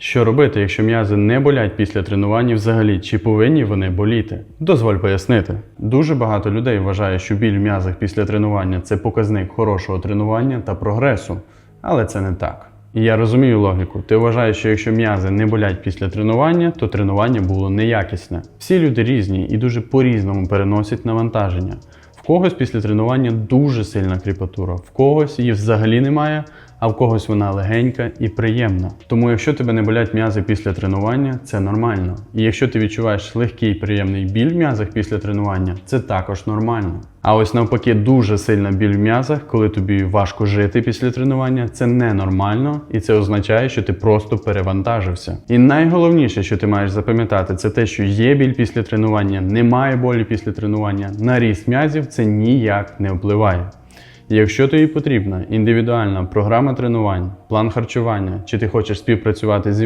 Що робити, якщо м'язи не болять після тренування взагалі, чи повинні вони боліти? Дозволь пояснити. Дуже багато людей вважає, що біль в м'язах після тренування це показник хорошого тренування та прогресу, але це не так. І я розумію логіку. Ти вважаєш, що якщо м'язи не болять після тренування, то тренування було неякісне. Всі люди різні і дуже по-різному переносять навантаження. В когось після тренування дуже сильна кріпатура, в когось її взагалі немає, а в когось вона легенька і приємна. Тому, якщо тебе не болять м'язи після тренування, це нормально. І якщо ти відчуваєш легкий приємний біль в м'язах після тренування, це також нормально. А ось навпаки, дуже сильна біль в м'язах, коли тобі важко жити після тренування, це ненормально, і це означає, що ти просто перевантажився. І найголовніше, що ти маєш запам'ятати, це те, що є біль після тренування, немає болі після тренування. На ріст м'язів це ніяк не впливає. Якщо тобі потрібна індивідуальна програма тренувань, план харчування, чи ти хочеш співпрацювати зі